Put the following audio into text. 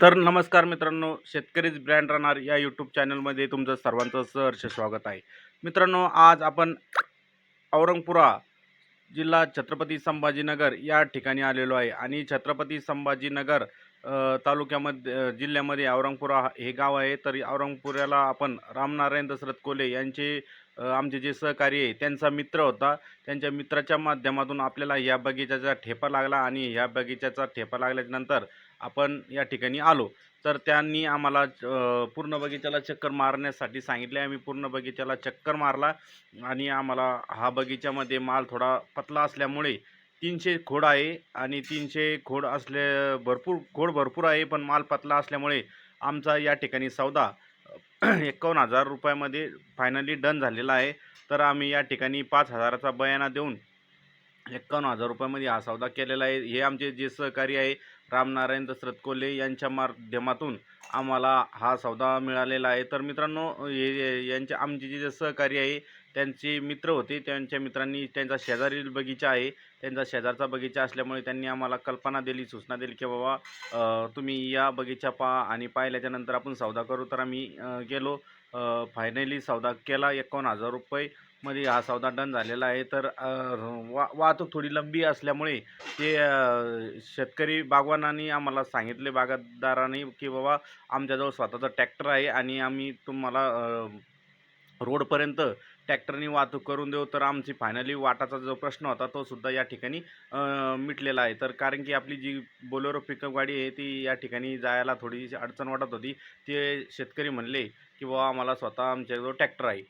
तर नमस्कार मित्रांनो शेतकरीच ब्रँड राहणार या यूट्यूब चॅनलमध्ये तुमचं सर्वांचं सहर्ष स्वागत आहे. मित्रांनो आज आपण औरंगपुरा जिल्हा छत्रपती संभाजीनगर या ठिकाणी आलेलो आहे आणि छत्रपती संभाजीनगर तालुक्यामध्ये जिल्ह्यामध्ये औरंगपुरा हा- हे गाव आहे. तर औरंगपुऱ्याला आपण रामनारायण दशरथ कोले यांचे आमचे जे सहकारी आहे त्यांचा मित्र होता. त्यांच्या मित्राच्या माध्यमातून आपल्याला या बगीचाचा ठेपा लागला आणि या बगीचाचा ठेपा लागल्यानंतर आपण या ठिकाणी आलो. तर त्यांनी आम्हाला पूर्ण बगीचाला चक्कर मारण्यासाठी सांगितले. आम्ही पूर्ण बगीचाला चक्कर मारला आणि आम्हाला हा बगीच्यामध्ये माल थोडा पतला असल्यामुळे तीनशे खोड आहे आणि तीनशे खोड असले भरपूर खोड भरपूर आहे पण माल पतला असल्यामुळे आमचा या ठिकाणी सौदा एकावन्न हजार रुपयामध्ये फायनली डन झालेला आहे. तर आम्ही या ठिकाणी पाच हजाराचा बयाना देऊन एकावन्न हजार रुपयामध्ये हा सौदा केलेला आहे. हे आमचे जे सहकारी आहे रामनारायण दशरथ कोल्हे यांच्या माध्यमातून आम्हाला हा सौदा मिळालेला आहे. तर मित्रांनो हे यांचे आमचे जे सहकारी आहे त्यांचे मित्र होते. त्यांच्या मित्रांनी त्यांचा शेजारील बगीचा आहे. त्यांचा शेजारचा बगीचा असल्यामुळे त्यांनी आम्हाला कल्पना दिली सूचना दिली की बाबा तुम्ही या बगीचा पहा आणि पाहिल्याच्या नंतर आपण सौदा करू. तर आम्ही गेलो. फायनली सौदा केला. एकावन्न हजार रुपये मध्ये हा सौदा डन झालेला आहे. तर वा वाहतूक थोडी लंबी असल्यामुळे ते शेतकरी बागवान बागवानांनी आम्हाला सांगितले बागायतदारांनी की बाबा आमच्याजवळ स्वतःचा ट्रॅक्टर आहे आणि आम्ही तुम्हाला रोडपर्यंत ट्रॅक्टरनी वाहतूक करून देऊ. तर आमची फायनली वाटाचा जो प्रश्न होता तो सुद्धा या ठिकाणी मिटलेला आहे. तर कारण की आपली जी बोलेरो पिकअप गाडी आहे ती या ठिकाणी जायला थोडीशी अडचण वाटत होती. ते शेतकरी म्हणले की बाबा आम्हाला स्वतः आमच्याजवळ ट्रॅक्टर आहे.